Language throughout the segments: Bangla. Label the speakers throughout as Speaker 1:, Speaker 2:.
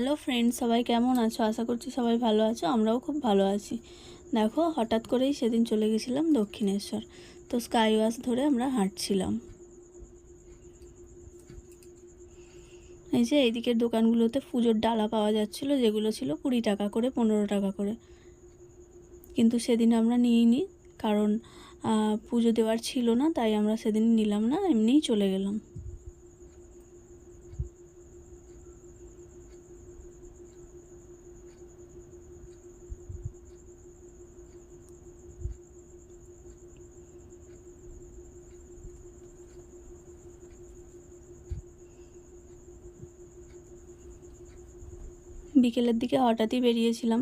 Speaker 1: হ্যালো ফ্রেন্ড সবাই কেমন আছো? আশা করছি সবাই ভালো আছো, আমরাও খুব ভালো আছি। দেখো, হঠাৎ করেই সেদিন চলে গেছিলাম দক্ষিণেশ্বর। তো স্কাই ওয়াশ ধরে আমরা হাঁটছিলাম। এই যে এইদিকের দোকানগুলোতে পুজোর ডালা পাওয়া যাচ্ছিল, যেগুলো ছিল কুড়ি টাকা করে, পনেরো টাকা করে। কিন্তু সেদিন আমরা নিইনি, কারণ পুজো দেওয়ার ছিল না, তাই আমরা সেদিন নিলাম না, এমনিই চলে গেলাম। বিকেলের দিকে হঠাৎই বেরিয়েছিলাম।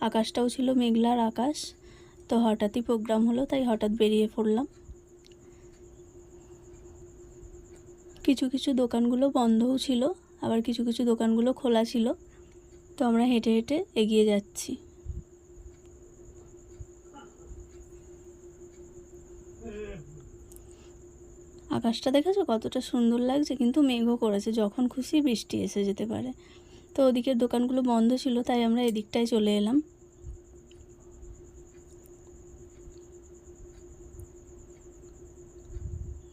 Speaker 1: আকাশটাও ছিল মেঘলার আকাশ। তো হঠাৎই প্রোগ্রাম হলো, তাই হঠাৎ বেরিয়ে পড়লাম। কিছু কিছু দোকানগুলো বন্ধও ছিল, আবার কিছু কিছু দোকানগুলো খোলা ছিল। তো আমরা হেঁটে হেঁটে এগিয়ে যাচ্ছি। আকাশটা দেখেছ? কতটা সুন্দর লাগছে, কিন্তু মেঘও করেছে। যখন খুশি বৃষ্টি এসে যেতে পারে। তো ওদিকের দোকানগুলো বন্ধ ছিল, তাই আমরা এদিকটায় চলে এলাম।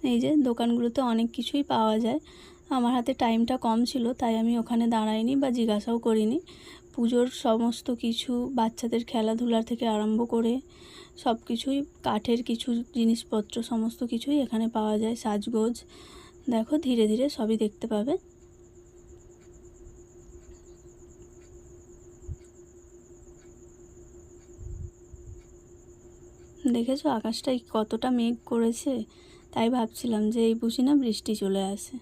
Speaker 1: এই যে দোকানগুলোতে অনেক কিছুই পাওয়া যায়। আমার হাতে টাইমটা কম ছিল, তাই আমি ওখানে দাঁড়াইনি বা জিজ্ঞাসাও করিনি। পুজোর সমস্ত কিছু, বাচ্চাদের খেলাধুলার থেকে আরম্ভ করে সব কিছুই কাঠের কিছু জিনিসপত্র, সমস্ত কিছুই এখানে পাওয়া যায়। সাজগোজ, দেখো ধীরে ধীরে সবই দেখতে পাবে। দেখেছ? আকাশটা কতটা মেঘ করেছে? তাই ভাবছিলাম যে এই বুঝি না বৃষ্টি চলে আসে।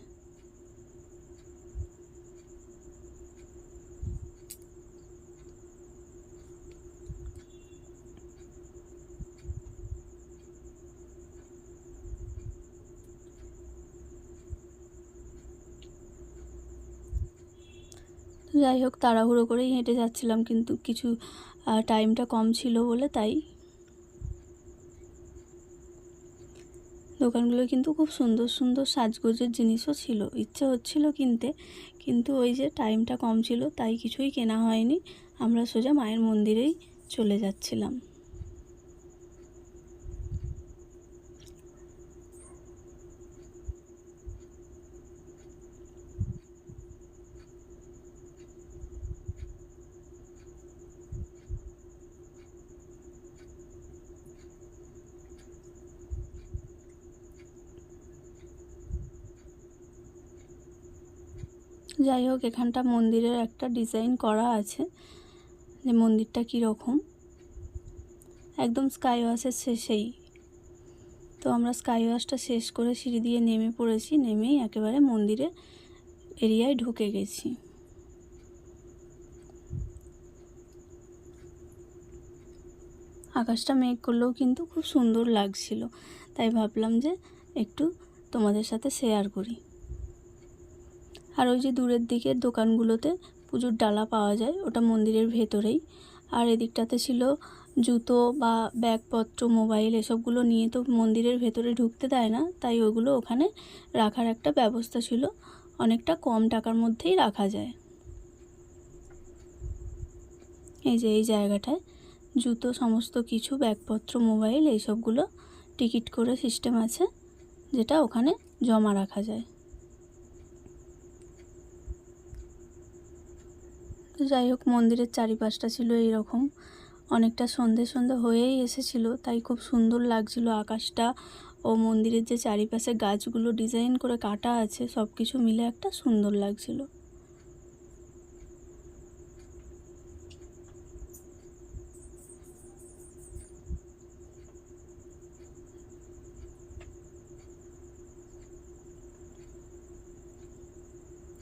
Speaker 1: যাই হোক, তাড়াহুড়ো করেই হেঁটে যাচ্ছিলাম, কিন্তু কিছু টাইমটা কম ছিল বলে তাই দোকানগুলো কিন্তু খুব সুন্দর সুন্দর সাজগোজের জিনিসও ছিল। ইচ্ছে হচ্ছিল কিনতে, কিন্তু ওই যে টাইমটা কম ছিল, তাই কিছুই কেনা হয়নি। আমরা সোজা মায়ের মন্দিরেই চলে যাচ্ছিলাম। যাই হোক, এখানটা মন্দিরের একটা ডিজাইন করা আছে যে মন্দিরটা কীরকম। একদম স্কাই ওয়াশের শেষেই তো আমরা স্কাই ওয়াশটা শেষ করে সিঁড়ি দিয়ে নেমে পড়েছি, নেমেই একেবারে মন্দিরে এরিয়ায় ঢুকে গেছি। আকাশটা মেঘ করলেও কিন্তু খুব সুন্দর লাগছিল, তাই ভাবলাম যে একটু তোমাদের সাথে শেয়ার করি। আর ওই যে দূরের দিকের দোকানগুলোতে পুজোর ডালা পাওয়া যায়, ওটা মন্দিরের ভেতরেই। আর এদিকটাতে ছিল জুতো বা ব্যাগপত্র, মোবাইল এসবগুলো নিয়ে তো মন্দিরের ভেতরে ঢুকতে দেয় না, তাই ওগুলো ওখানে রাখার একটা ব্যবস্থা ছিল। অনেকটা কম টাকার মধ্যেই রাখা যায়। এই যে এই জায়গাটায় জুতো, সমস্ত কিছু, ব্যাগপত্র, মোবাইল, এইসবগুলো টিকিট করে সিস্টেম আছে, যেটা ওখানে জমা রাখা যায়। তো যাই হোক, মন্দিরের চারিপাশটা ছিল এইরকম। অনেকটা সন্ধে সন্ধে হয়েই এসেছিল, তাই খুব সুন্দর লাগছিল আকাশটা ও মন্দিরের যে চারিপাশে গাছগুলো ডিজাইন করে কাটা আছে সব কিছু মিলে একটা সুন্দর লাগছিল।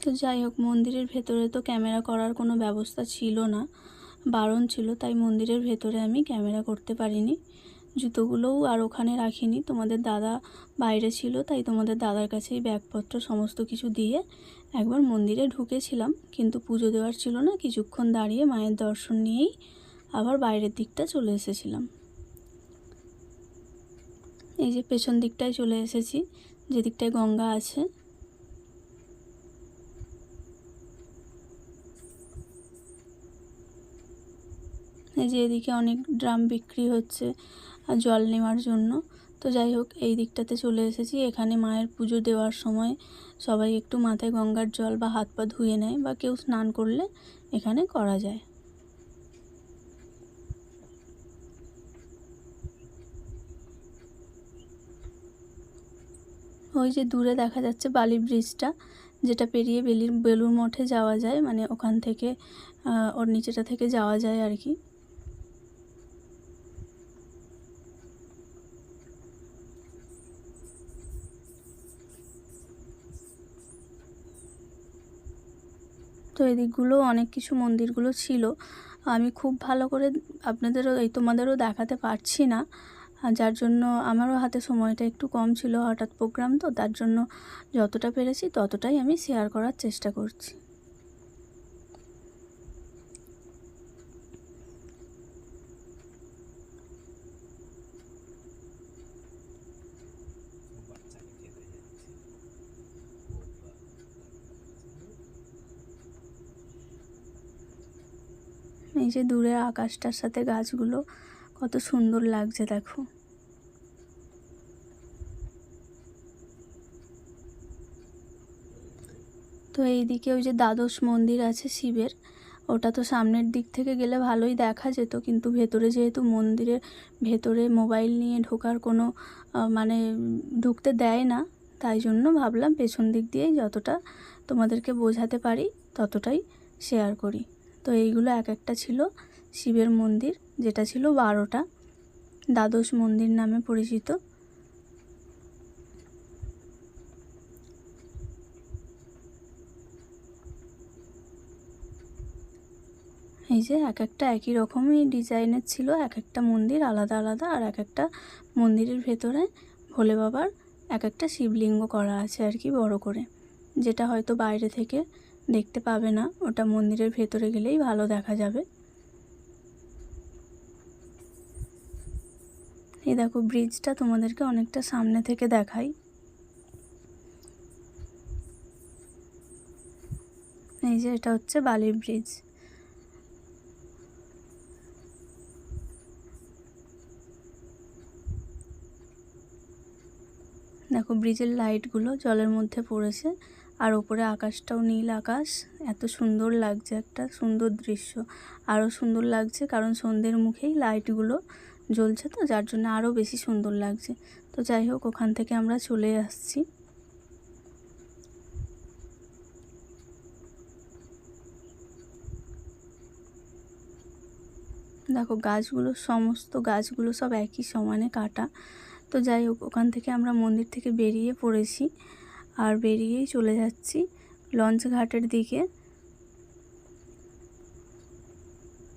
Speaker 1: তো যাই হোক, মন্দিরের ভেতরে তো ক্যামেরা করার কোনো ব্যবস্থা ছিল না, বারণ ছিল, তাই মন্দিরের ভেতরে আমি ক্যামেরা করতে পারিনি। জুতোগুলোও আর ওখানে রাখিনি। তোমাদের দাদা বাইরে ছিল, তাই তোমাদের দাদার কাছেই ব্যাগপত্র সমস্ত কিছু দিয়ে একবার মন্দিরে ঢুকেছিলাম। কিন্তু পুজো দেওয়ার ছিল না, কিছুক্ষণ দাঁড়িয়ে মায়ের দর্শন নিয়েই আবার বাইরের দিকটা চলে এসেছিলাম। এই যে পেছন দিকটায় চলে এসেছি, যেদিকটায় গঙ্গা আছে। এই যে এদিকে অনেক ড্রাম বিক্রি হচ্ছে জল নেওয়ার জন্য। তো যাই হোক, এই দিকটাতে চলে এসেছি। এখানে মায়ের পুজো দেওয়ার সময় সবাই একটু মাথায় গঙ্গার জল বা হাত পা ধুয়ে নেয় বা কেউ স্নান করলে এখানে করা যায়। ওই যে দূরে দেখা যাচ্ছে বালি ব্রিজটা, যেটা পেরিয়ে বেলির বেলুর মঠে যাওয়া যায়। মানে ওখান থেকে ওর নিচেটা থেকে যাওয়া যায় আর কি। তো এদিকগুলো অনেক কিছু মন্দিরগুলো ছিল। আমি খুব ভালো করে আপনাদেরও, এই তোমাদেরও দেখাতে পারছি না। যার জন্য আমারও হাতে সময়টা একটু কম ছিল হঠাৎ প্রোগ্রাম, তো তার জন্য যতটা পেরেছি ততটাই আমি শেয়ার করার চেষ্টা করছি। এই যে দূরে আকাশটার সাথে গাছগুলো কত সুন্দর লাগছে, দেখো। তো এইদিকে ওই যে দ্বাদশ মন্দির আছে শিবের, ওটা তো সামনের দিক থেকে গেলে ভালোই দেখা যেত, কিন্তু ভেতরে যেহেতু মন্দিরের ভেতরে মোবাইল নিয়ে ঢোকার কোনো মানে ঢুকতে দেয় না, তাই জন্য ভাবলাম পেছন দিক দিয়েই যতটা তোমাদেরকে বোঝাতে পারি ততটাই শেয়ার করি। তো এইগুলো এক একটা ছিল শিবের মন্দির, যেটা ছিল বারোটা। দ্বাদশ মন্দির নামে পরিচিত। এই যে এক একটা একই রকমই ডিজাইনের ছিল এক একটা মন্দির আলাদা আলাদা আর এক একটা মন্দিরের ভেতরে ভোলে বাবার এক একটা শিবলিঙ্গ করা আছে আর কি বড় করে, যেটা হয়তো বাইরে থেকে দেখতে পাবে না। ওটা মন্দিরের ভেতরে গেলেই ভালো দেখা যাবে। এই দেখো ব্রিজটা তোমাদেরকে অনেকটা সামনে থেকে দেখাই। এই যে, এটা হচ্ছে বালির ব্রিজ দেখো ব্রিজের লাইটগুলো জলের মধ্যে পড়েছে আর ওপরে আকাশটাও নীল আকাশ। এত সুন্দর লাগছে একটা সুন্দর দৃশ্য। আরও সুন্দর লাগছে কারণ সন্ধ্যের মুখেই লাইটগুলো জ্বলছে তো, যার জন্য আরও বেশি সুন্দর লাগছে। তো যাই হোক, ওখান থেকে আমরা চলে আসছি। দেখো গাছগুলো, সমস্ত গাছগুলো সব একই সমানে কাটা। তো যাই হোক, ওখান থেকে আমরা মন্দির থেকে বেরিয়ে পড়েছি আর বেরিয়েই চলে যাচ্ছি লঞ্চ ঘাটের দিকে।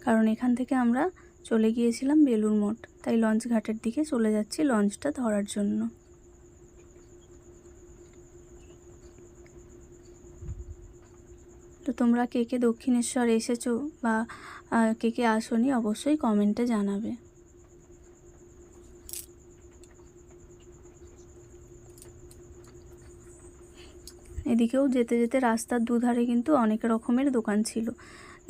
Speaker 1: কারণ এখান থেকে আমরা চলে গিয়েছিলাম বেলুর মঠ, তাই লঞ্চ ঘাটের দিকে চলে যাচ্ছি লঞ্চটা ধরার জন্য। তো তোমরা কে কে দক্ষিণেশ্বর এসেছ বা কে কে আসনি অবশ্যই কমেন্টে জানাবে। এদিকেও যেতে যেতে রাস্তার দুধারে কিন্তু অনেক রকমের দোকান ছিল,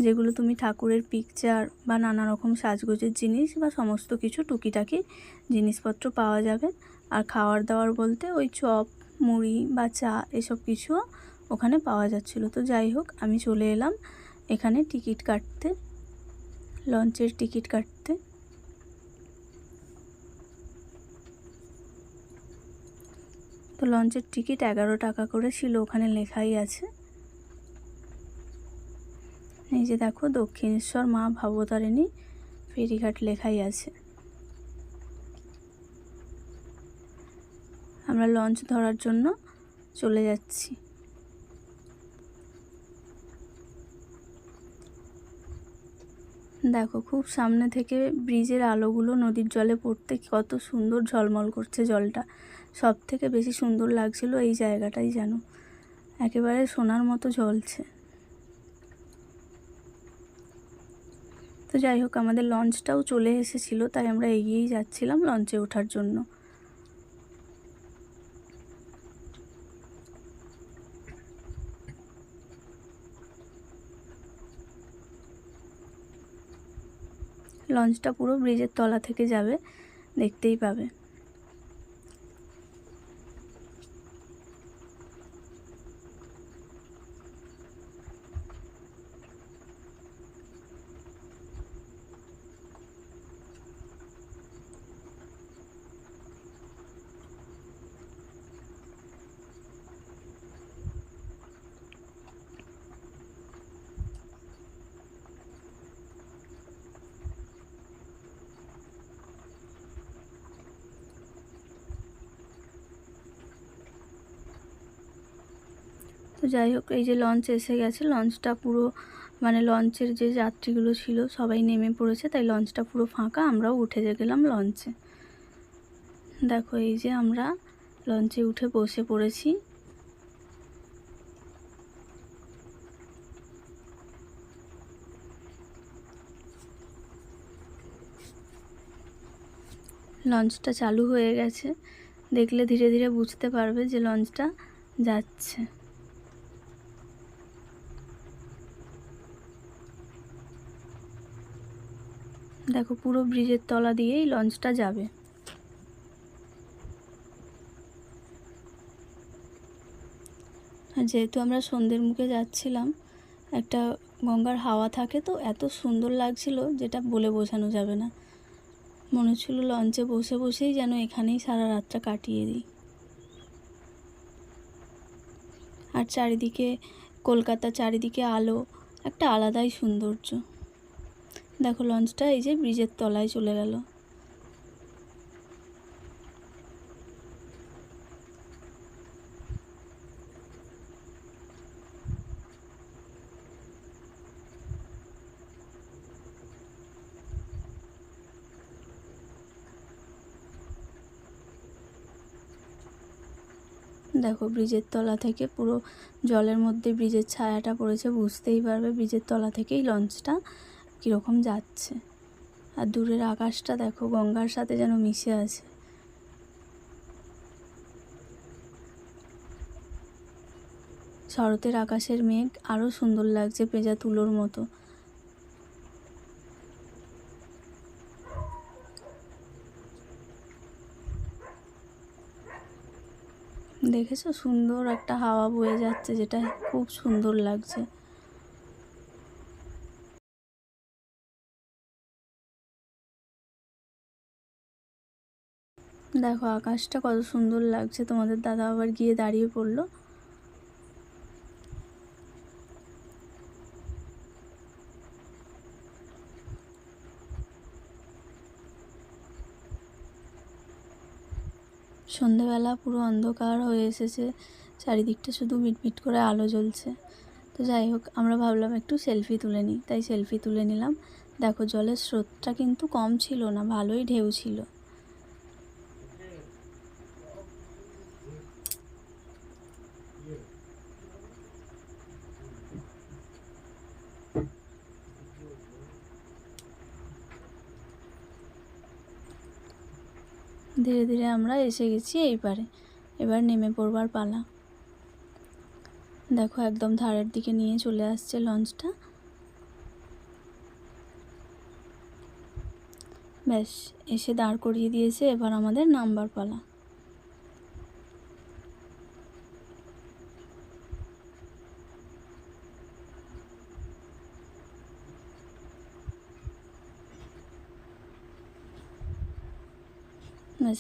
Speaker 1: যেগুলো তুমি ঠাকুরের পিকচার বা নানা রকম সাজগোজের জিনিস বা সমস্ত কিছু টুকিটাকি জিনিসপত্র পাওয়া যাবে। আর খাওয়ার দাওয়ার বলতে ওই চপ, মুড়ি বা চা এসব কিছুও ওখানে পাওয়া যাচ্ছিল। তো যাই হোক, আমি চলে এলাম এখানে টিকিট কাটতে, লঞ্চের টিকিট কাটতে। তো লঞ্চের টিকিট এগারো টাকা করে ছিল, ওখানে লেখাই আছে। এই যে দেখো, দক্ষিণেশ্বর মা ভাবতারিণী ফেরিঘাট লেখাই আছে। আমরা লঞ্চ ধরার জন্য চলে যাচ্ছি। দেখো, খুব সামনে থেকে ব্রিজের আলোগুলো নদীর জলে পড়তে কত সুন্দর ঝলমল করছে জলটা। সব থেকে বেশি সুন্দর লাগছিল এই জায়গাটাই যেন একেবারে সোনার মতো জ্বলছে তো যাই হোক, আমাদের লঞ্চটাও চলে এসেছিল, তাই আমরা এগিয়েই যাচ্ছিলাম লঞ্চে ওঠার জন্য। লঞ্চটা পুরো ব্রিজের তলা থেকে যাবে দেখতেই পাবে। তো যাই হোক, এই যে লঞ্চ এসে গেছে। লঞ্চটা পুরো মানে লঞ্চের যে যাত্রীগুলো ছিল, সবাই নেমে পড়েছে। তাই লঞ্চটা পুরো ফাঁকা। আমরাও উঠে গেলাম লঞ্চে দেখো, এই যে আমরা লঞ্চে উঠে বসে পড়েছি। লঞ্চটা চালু হয়ে গেছে। দেখলে ধীরে ধীরে বুঝতে পারবে যে লঞ্চটা যাচ্ছে। দেখো পুরো ব্রিজের তলা দিয়েই লঞ্চটা যাবে। আর যেহেতু আমরা সন্ধ্যের মুখে যাচ্ছিলাম, একটা গঙ্গার হাওয়া থাকে তো, এত সুন্দর লাগছিল যেটা বলে বোঝানো যাবে না। মনে হচ্ছিল লঞ্চে বসে বসেই যেন এখানেই সারা রাতটা কাটিয়ে দিই। আর চারিদিকে কলকাতা চারিদিকে আলো, একটা আলাদাই সৌন্দর্য। দেখো লঞ্চটা এই যে ব্রিজের তলায় চলে গেল। দেখো ব্রিজের তলা থেকে পুরো জলের মধ্যে ব্রিজের ছায়াটা পড়েছে, বুঝতেই পারবে ব্রিজের তলা থেকেই লঞ্চটা কীরকম যাচ্ছে। আর দূরের আকাশটা দেখো, গঙ্গার সাথে যেন মিশে আছে। শরতের আকাশের মেঘ আরও সুন্দর লাগছে পেঁজা তুলোর মতো। দেখেছ? সুন্দর একটা হাওয়া বয়ে যাচ্ছে, যেটা খুব সুন্দর লাগছে। দেখো আকাশটা কত সুন্দর লাগছে। তোমাদের দাদা আবার গিয়ে দাঁড়িয়ে পড়ল। সন্ধেবেলা পুরো অন্ধকার হয়ে এসেছে। চারিদিকটা শুধু মিটমিট করে আলো জ্বলছে। তো যাই হোক, আমরা ভাবলাম একটু সেলফি তুলে নিই। তাই সেলফি তুলে নিলাম। দেখো জলের স্রোতটা কিন্তু কম ছিল না, ভালোই ঢেউ ছিল। ধীরে ধীরে আমরা এসে গেছি এই পারে এবার নেমে পড়বার পালা। দেখো একদম ধারের দিকে নিয়ে চলে আসছে লঞ্চটা। ব্যাস, এসে দাঁড় করিয়ে দিয়েছে এবার আমাদের নাম্বার পালা।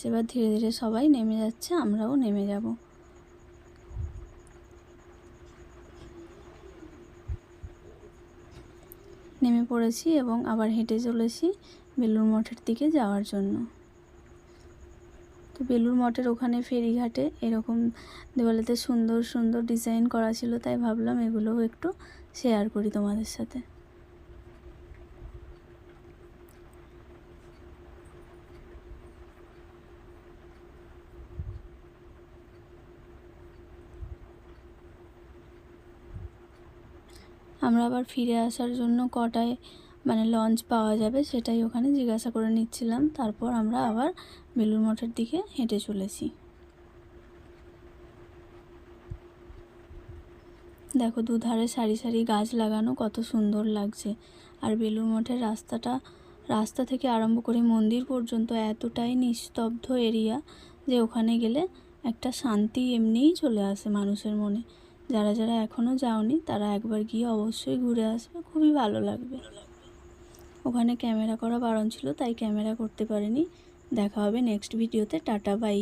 Speaker 1: এবার ধীরে ধীরে সবাই নেমে যাচ্ছে, আমরাও নেমে যাব। নেমে পড়েছি এবং আবার হেঁটে চলেছি বেলুর মঠের দিকে যাওয়ার জন্য। তো বেলুর মঠের ওখানে ফেরিঘাটে এরকম দেওয়ালেতে সুন্দর সুন্দর ডিজাইন করা ছিল, তাই ভাবলাম এগুলোও একটু শেয়ার করি তোমাদের সাথে। আমরা আবার ফিরে আসার জন্য কটায় মানে লঞ্চ পাওয়া যাবে সেটাই ওখানে জিজ্ঞাসা করে নিচ্ছিলাম। তারপর আমরা আবার বেলুর মঠের দিকে হেঁটে চলেছি। দেখো দুধারে সারি সারি গাছ লাগানো কত সুন্দর লাগছে। আর বেলুর মঠের রাস্তাটা, রাস্তা থেকে আরম্ভ করে মন্দির পর্যন্ত এতটাই নিস্তব্ধ এরিয়া যে ওখানে গেলে একটা শান্তি এমনিই চলে আসে মানুষের মনে। যারা যারা এখনও যাওনি, তারা একবার গিয়ে অবশ্যই ঘুরে আসবে, খুবই ভালো লাগবে। ওখানে ক্যামেরা করা বারণ ছিল, তাই ক্যামেরা করতে পারিনি। দেখা হবে নেক্সট ভিডিওতে টাটা বাই